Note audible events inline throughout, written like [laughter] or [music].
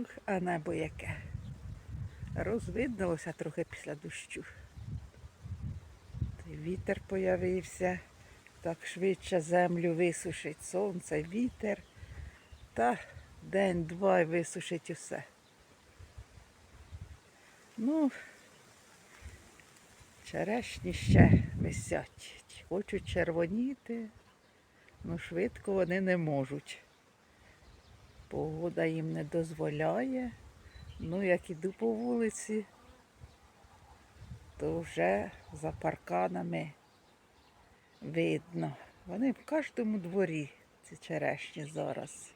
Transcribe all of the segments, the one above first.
Ух, а небо яке. Розвиднулося трохи після дощу. Та й Вітер появився, так швидше землю висушить сонце, вітер. Та день-два і висушить усе. Ну, черешні ще висять. Хочуть червоніти, ну швидко вони не можуть. Погода їм не дозволяє. Ну, як іду по вулиці, то вже за парканами видно. Вони в кожному дворі, ці черешні зараз.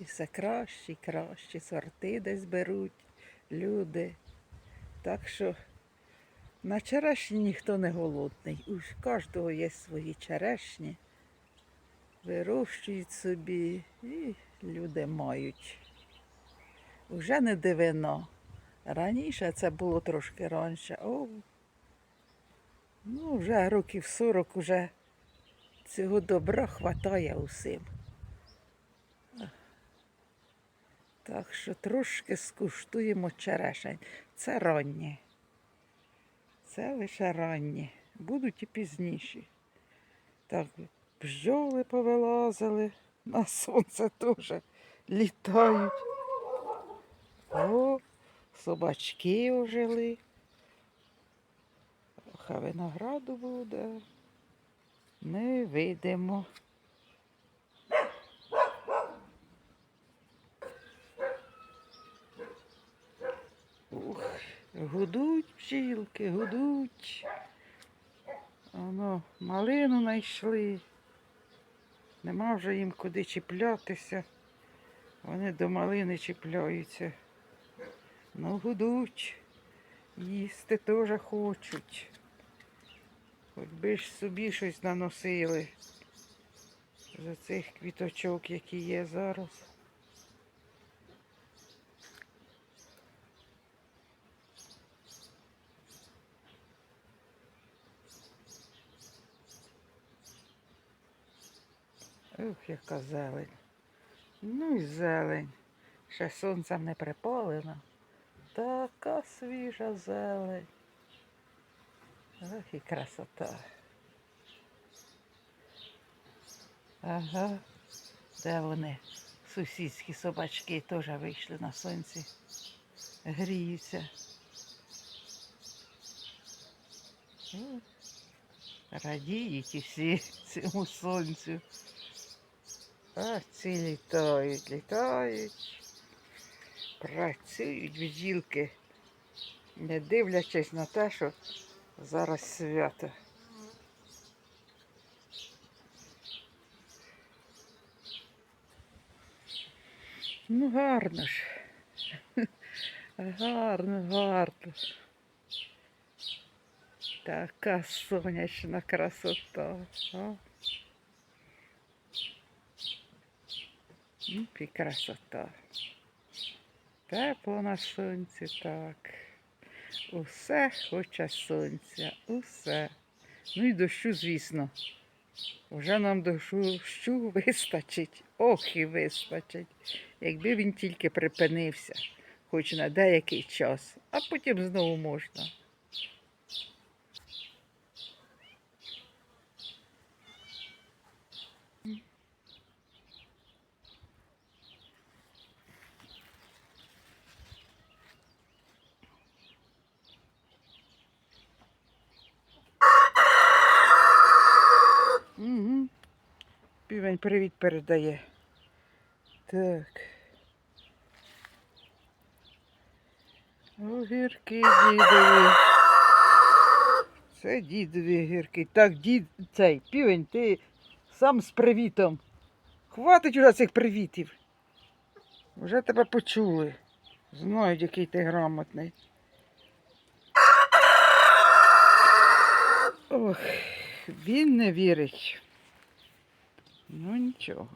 І все краще і краще. Сорти десь беруть люди. Так що на черешні ніхто не голодний. У кожного є свої черешні. Вирощують собі і люди мають. Уже не дивино. Раніше це було трошки раніше. О, ну, вже років 40 уже цього добра хватає усім. Так що трошки скуштуємо черешень. Це ранні. Це лише ранні. Будуть і пізніші. Так, бджоли повилазили, на сонце теж літають. О, собачки ожили. Хай винограду буде. Ми вийдемо. Ух, гудуть пчілки, гудуть. Воно малину знайшли. Нема вже їм куди чіплятися. Вони до малини чіпляються. Ну, гудуть. Їсти теж хочуть. Хоч би ж собі щось наносили за цих квіточок, які є зараз. Ух, яка зелень. Ну і зелень. Ще сонцем не припалено. Така свіжа зелень. Ах, і красота. Ага. Де вони? Сусідські собачки теж вийшли на сонці. Гріються. Радіють і всі цьому сонцю. А ці літають, літають, працюють бджілки, не дивлячись на те, що зараз свято. Ну, гарно ж. Гарно, гарно. Така сонячна красота. А? І красота. Тепло на сонці, так. Усе хоче сонця, усе. Ну і дощу, звісно. Вже нам дощу вистачить, ох і вистачить. Якби він тільки припинився, хоч на деякий час, а потім знову можна. Угу. Півень привіт передає. Так. Огірки дідові. Це дідові огірки. Так, дід цей півень, ти сам з привітом. Хватить уже цих привітів. Вже тебе почули. Знають, який ти грамотний. Ох, він не вірить. Ну нічого.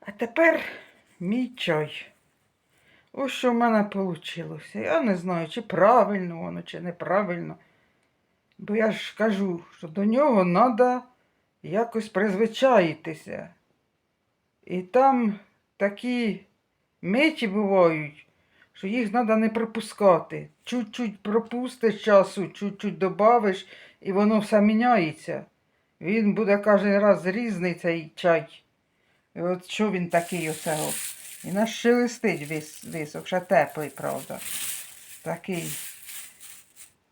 А тепер мій чай. Ось що в мене вийшло. Я не знаю, чи правильно воно, чи неправильно. Бо я ж кажу, що до нього треба якось призвичаїтися. І там такі миті бувають, що їх треба не пропускати. Чуть-чуть пропустиш часу, чуть-чуть додавиш, і воно все міняється. Він буде кожен раз різний цей чай. І от що він такий оцього. І нас шелестить вис, висок, ще теплий, правда. Такий.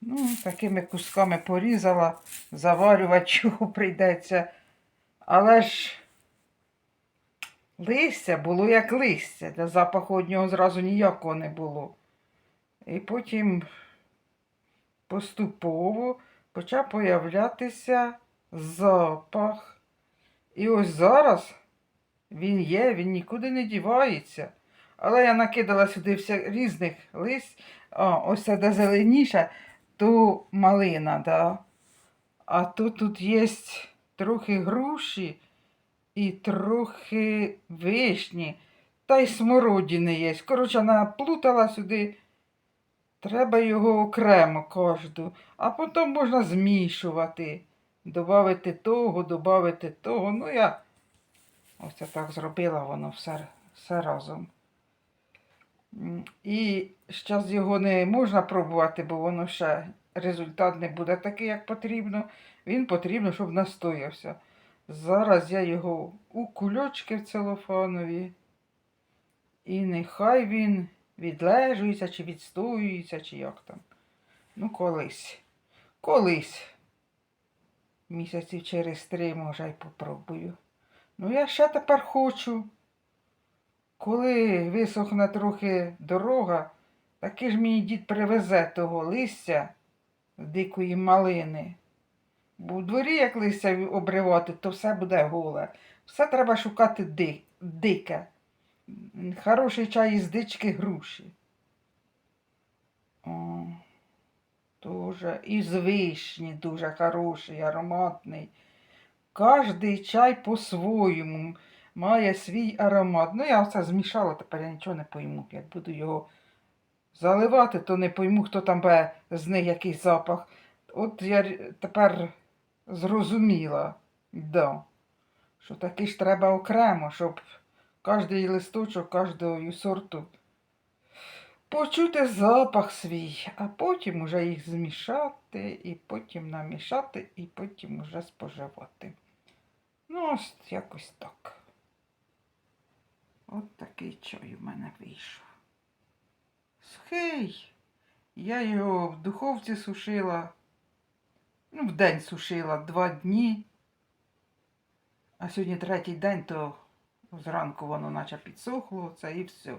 Ну, такими кусками порізала, заварювати чого [laughs] прийдеться. Але ж листя було як листя, для запаху від нього зразу ніякого не було. І потім поступово почав появлятися запах. І ось зараз він є, він нікуди не дівається. Але я накидала сюди вся різних лист. А, ось це де зеленіше, то малина, да. А то тут є трохи груші і трохи вишні, та й смородини є. Коротше, наплутала сюди. Треба його окремо кожну, а потім можна змішувати. Добавити того, додати того. Ну, я ось це так зробила воно все, все разом. І зараз його не можна пробувати, бо воно ще результат не буде такий, як потрібно. Він потрібно, щоб настоявся. Зараз я його у кульочки в целофанові. І нехай він відлежується, чи відстоюється, чи як там. Ну, колись. Колись. Місяців через три, може, й попробую. Ну, я ще тепер хочу. Коли висохне трохи дорога, таки ж мені дід привезе того листя з дикої малини. Бо в дворі, як листя обривати, то все буде голе. Все треба шукати ди- дике. Хороший чай із дички груші. О, дуже. І з вишні дуже хороший, ароматний. Кожний чай по-своєму має свій аромат. Ну, я все змішала, тепер я нічого не пойму. Як буду його заливати, то не пойму, хто там буде з них який запах. От я тепер зрозуміла, да, що таки ж треба окремо, щоб кожний листочок, кожного сорту почути запах свій, а потім уже їх змішати, і потім намішати, і потім уже споживати. Ну, ось якось так. От такий чай у мене вийшов. Схий. Я його в духовці сушила. Ну, в день сушила два дні. А сьогодні третій день, то зранку воно наче підсохло, це і все.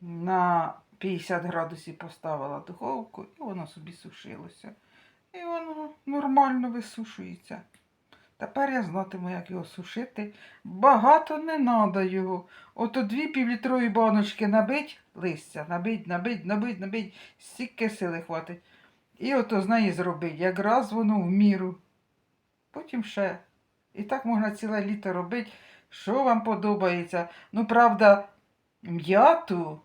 На 50 градусів поставила духовку і воно собі сушилося. І воно нормально висушується. Тепер я знатиму, як його сушити. Багато не треба його. Ото дві півлітрові баночки набить листя, набить, набить, набить, набить, стільки сили хватить. І ото з неї зробить. Якраз воно в міру. Потім ще. І так можна ціле літо робити. Що вам подобається? Ну, правда, м'яту,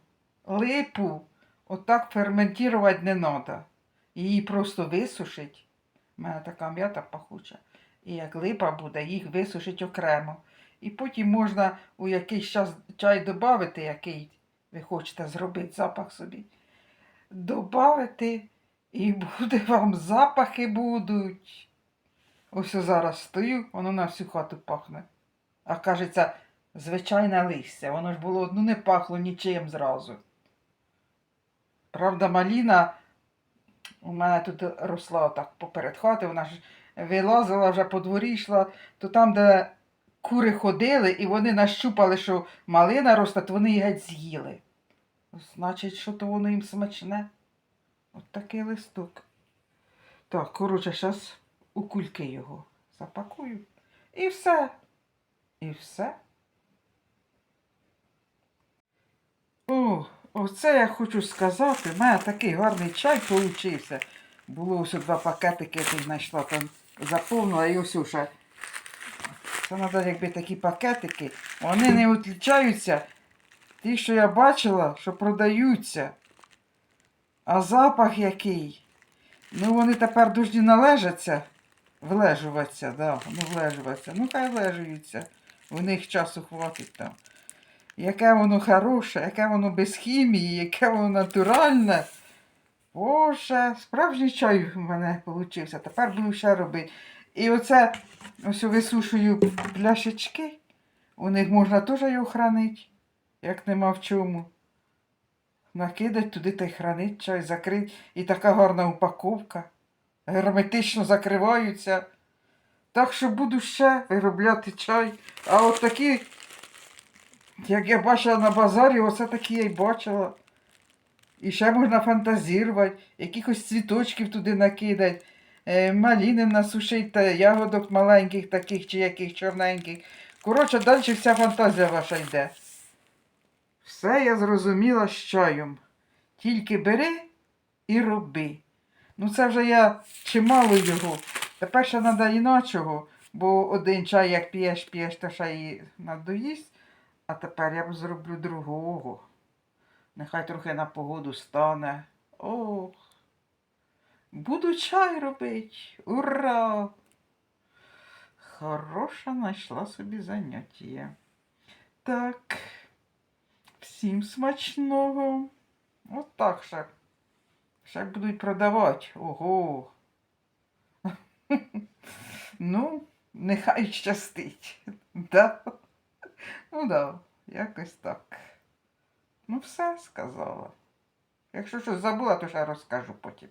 липу, отак ферментувати не треба. Її просто висушить. У мене така м'ята пахуча. І як липа буде, їх висушить окремо. І потім можна у якийсь час чай додати, який ви хочете зробити запах собі. Добавити, і буде [laughs] вам запахи будуть. Ось зараз стою, воно на всю хату пахне. А кажеться, звичайне листя. Воно ж було ну, не пахло нічим зразу. Правда, маліна у мене тут росла отак поперед хати, вона ж вилазила вже по дворі йшла, то там, де кури ходили, і вони нащупали, що малина росте, то вони її геть з'їли. Значить, що то воно їм смачне. От такий листок. Так, коротше, зараз у кульки його запакую. І все. І все. О, оце я хочу сказати. У мене такий гарний чай получився. Було ось два пакетики, я тут знайшла там заповнила і уже. Це треба, якби такі пакетики. Вони не відлічаються. Ті, що я бачила, що продаються. А запах який. Ну, вони тепер дуже належаться. Влежуватися, да, ну влежуватися. Ну, хай влежуються. У них часу хватить там. Яке воно хороше, яке воно без хімії, яке воно натуральне. Боже, справжній чай в мене вийшов. Тепер буду ще робити. І оце ось висушую пляшечки. У них можна теж його хранити, як нема в чому. Накидать туди та й хранить чай, закрить. І така гарна упаковка. Герметично закриваються. Так що буду ще виробляти чай. А от такі, як я бачила на базарі, оце такі я й бачила. І ще можна фантазірувати, якихось цвіточків туди накидати, е, маліни насушити, та ягодок маленьких таких чи яких чорненьких. Коротше, далі вся фантазія ваша йде. Все я зрозуміла з чаєм. Тільки бери і роби. Ну це вже я чимало його. Тепер ще треба іначого, бо один чай, як п'єш, п'єш, то ще і надоїсть. А тепер я б зроблю другого. Нехай трохи на погоду стане. Ох. Буду чай робити. Ура! Хороша знайшла собі заняття. Так. Всім смачного. От так ще. Ще будуть продавати. Ого. [laughs] Ну, нехай щастить. [laughs] Да? Ну да, якось так. Ну, все сказала. Якщо щось забула, то ще розкажу потім.